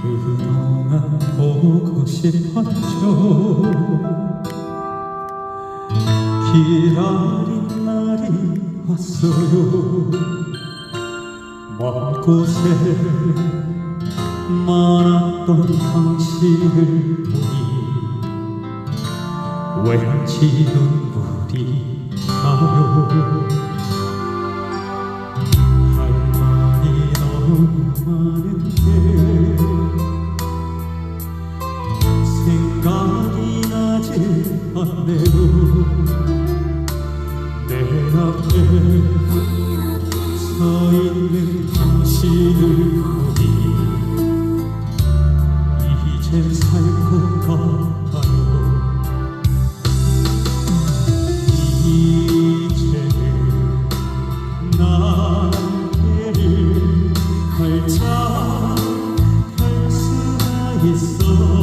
그동안 보고 싶었죠. 기다린 날이 왔어요. 먼 곳에 많았던 당신을 보니 왠지 눈 한대로 내 앞에 서 있는 당신을 보니 이젠 살것 같아요 이제는 나를 발차할 수가 있어